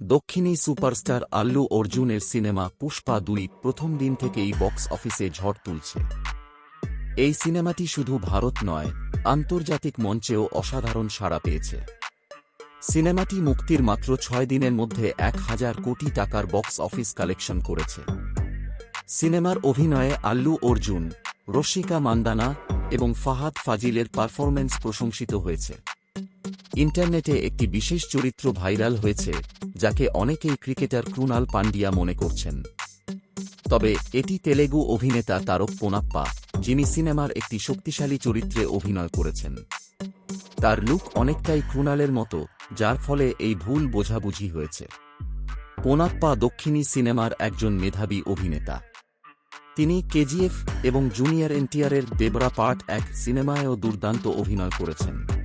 দক্ষিণী সুপারস্টার আল্লু অর্জুনের সিনেমা পুষ্পা দুই প্রথম দিন থেকেই বক্স অফিসে ঝড় তুলছে। এই সিনেমাটি শুধু ভারত নয়, আন্তর্জাতিক মঞ্চেও অসাধারণ সাড়া পেয়েছে। সিনেমাটি মুক্তির মাত্র ছয় দিনের মধ্যে এক হাজার কোটি টাকার বক্স অফিস কালেকশন করেছে। সিনেমার অভিনয়ে আল্লু অর্জুন রশিকা মান্দানা এবং ফাহাদ ফাজিলের পারফরম্যান্স প্রশংসিত হয়েছে। ইন্টারনেটে একটি বিশেষ চরিত্র ভাইরাল হয়েছে, যাকে অনেকেই ক্রিকেটার ক্রুনাল পান্ডিয়া মনে করছেন। তবে এটি তেলেগু অভিনেতা তারক পোনাপ্পা, যিনি সিনেমার একটি শক্তিশালী চরিত্রে অভিনয় করেছেন। তার লুক অনেকটাই ক্রুনালের মতো, যার ফলে এই ভুল বোঝাবুঝি হয়েছে। পোনাপ্পা দক্ষিণী সিনেমার একজন মেধাবী অভিনেতা। তিনি কেজিএফ এবং জুনিয়র এনটিআরের দেবরা পার্ট এক সিনেমায়ও দুর্দান্ত অভিনয় করেছেন।